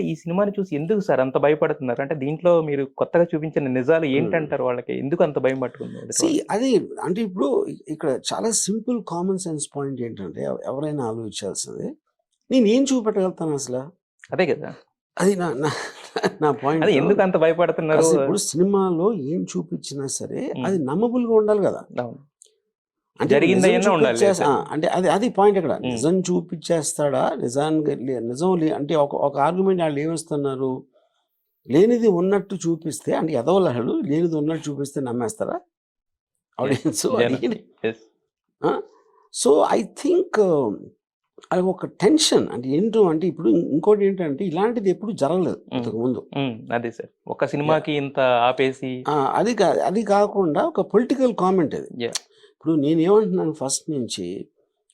అయితే ఈ సినిమాని చూసి ఎందుకు సార్ అంత భయపడుతున్నారు? అంటే దీంట్లో మీరు కొత్తగా చూపించిన నిజాలు ఏంటంటారు వాళ్ళకి? ఎందుకు అంత భయం పట్టుకుంది? అది అంటే ఇప్పుడు ఇక్కడ చాలా సింపుల్ కామన్ సెన్స్ పాయింట్ ఏంటంటే ఎవ- ఎవరైనా ఆలోచించాల్సింది నేను ఏం చూపెట్టగలుగుతాను అసలు? అదే కదా. అది నా నా పాయింట్ అదే ఎందుకు అంత భయపడుతున్నారు? ఇప్పుడు సినిమాలో ఏం చూపించినా సరే. అది నమ్మబుల్గా ఉండాలి కదా. అవును. అంటే ఉండాలి అది అది పాయింట్ ఇక్కడ ఉమ్. నిజం చూపించేస్తాడా నిజానికి నిజం లే- అంటే ఒక ఒక ఆర్గ్యుమెంట్ వాళ్ళు ఏమిస్తున్నారు లేనిది ఉన్నట్టు చూపిస్తే అంటే ఎదవలహలు లేనిది ఉన్నట్టు చూపిస్తే నమ్మేస్తారా ఆడియన్స్. సో ఐ థింక్ అది ఒక టెన్షన్ అంటే ఏంటో అంటే ఇప్పుడు ఇంకోటి ఏంటంటే ఇలాంటిది ఎప్పుడు జరగలేదు ఉమ్. ఇంతకు ముందు ఉమ్, అదే సార్ ఒక సినిమాకి ఇంత ఆపేసి అది అది కాకుండా ఒక పొలిటికల్ కామెంట్ అది. ఇప్పుడు నేను ఏమంటున్నాను ఫస్ట్ నుంచి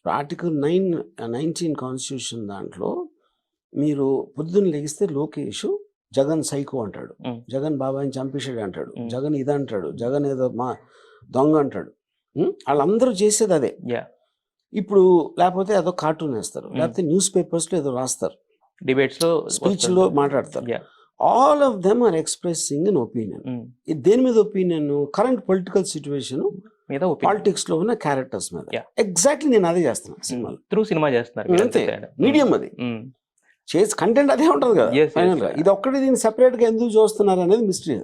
ఆర్టికల్ నైన్ నైన్టీన్ కాన్స్టిట్యూషన్ దాంట్లో మీరు పొద్దున్న లెగిస్తే లోకేష్ జగన్ సైకో అంటాడు. జగన్ బాబాయిని చంపేశాడు అంటాడు. జగన్ ఇది అంటాడు. జగన్ ఏదో మా దొంగ అంటాడు. వాళ్ళందరూ చేసేది అదే. ఇప్పుడు లేకపోతే ఏదో కార్టూన్ వేస్తారు. లేకపోతే న్యూస్ పేపర్స్లో ఏదో రాస్తారు. డిబేట్స్లో స్పీచ్లో మాట్లాడతారు all of them are expressing in opinion దేని మీద ఒపీనియన్ కరెంట్ పొలిటికల్ సిచ్యువేషన్ మీద పాలిటిక్స్లో ఉన్న క్యారెక్టర్స్ మీద. ఎగ్జాక్ట్లీ నేను అదే చేస్తున్నాను సినిమాలో. త్రూ సినిమా చేస్తున్నారు అంతే. మీడియం అది. ఉమ్, చేసి కంటెంట్ అదే ఉంటుంది కదా ఫైనల్గా. ఇది ఒక్కటి దీన్ని సెపరేట్గా ఎందుకు చూస్తున్నారు అనేది మిస్టరీ.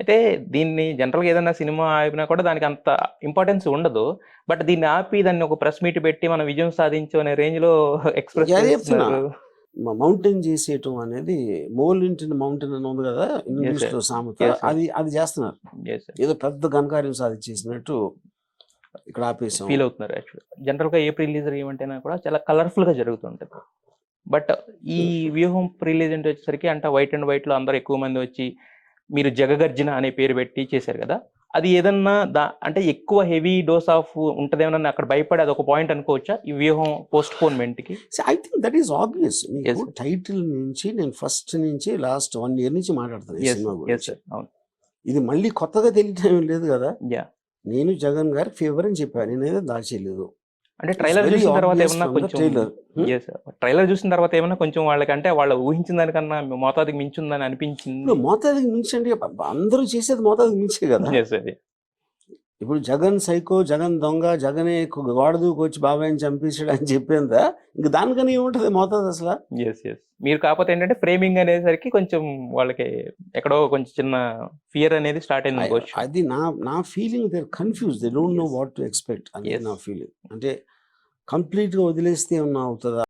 అయితే దీన్ని జనరల్గా ఏదైనా సినిమా ఆపినా కూడా దానికి అంత ఇంపార్టెన్స్ ఉండదు. బట్ దీన్ని ఆపి దాన్ని ఒక ప్రెస్ మీట్ పెట్టి మనం విజయం సాధించు అనే రేంజ్లో ఎక్స్ప్రెస్ మౌంటైన్ చేసేయటం అనేది మోల్ ఇంటిన మౌంటైన్ అని ఉంది కదా ఇంగ్లీష్లో సామెత. అది అది చేస్తున్నారు. ఏదో పెద్ద ఘనకార్యం సాధించేసినట్టు ఇక్కడ ఆపేసాం ఫీల్ అవుతున్నారు యాక్చువల్ జనరల్గా ఏ రిలీజ్ ఏమంటేనా కూడా చాలా కలర్ఫుల్గా జరుగుతుంటది. బట్ ఈ వ్యూహం రిలీజ్ అంటే వచ్చేసరికి అంటే వైట్ అండ్ వైట్లో అందరూ ఎక్కువ మంది వచ్చి మీరు జగగర్జన అనే పేరు పెట్టి చేశారు కదా. అది ఏదన్నా దా అంటే ఎక్కువ హెవీ డోస్ ఆఫ్ ఉంటదేమన్నా అక్కడ భయపడి అది ఒక పాయింట్ అనుకోవచ్చా? ఈ వ్యూహం పోస్ట్ పోన్మెంట్కి I think that is obvious. Title నుంచి నేను ఫస్ట్ నుంచి లాస్ట్ వన్ ఇయర్ నుంచి మాట్లాడుతాను ఈ ఎస్ సినిమా ఎస్ గురించి. సార్ అవును. ఇది మళ్ళీ కొత్తగా తెలియటం లేదు కదా? నేను జగన్ గారి ఫేవర్ అని చెప్పాను. నేనేదో దాచేయలేదు అంటే ట్రైలర్ చూసిన తర్వాత ఏమన్నా కొంచెం trailer. Hmm? ట్రైలర్ చూసిన తర్వాత ఏమన్నా కొంచెం వాళ్ళకి అంటే వాళ్ళు ఊహించిన దానికన్నా మోతాదికి మించుందని అనిపించింది మోతాదికి మించి అంటే అందరూ చేసేది మోతాదికి మించే కదా ఇప్పుడు జగన్ సైకో జగన్ దొంగ జగనే గోడ దూకొచ్చి బాబాయ్ని చంపేసాడు అని చెప్పేంత? ఇంక దానికని ఏముంటది మోతాదు అసలు? ఎస్ ఎస్ మీరు కాకపోతే ఏంటంటే ఫ్రేమింగ్ అనేసరికి కొంచెం వాళ్ళకి ఎక్కడో కొంచెం చిన్న ఫియర్ అనేది స్టార్ట్ అయింది అది నా నా feeling they confuse they don't know. What to expect Yes. నా ఫీలింగ్ అంటే కంప్లీట్గా వదిలేస్తే ఏమన్నా అవుతుందా?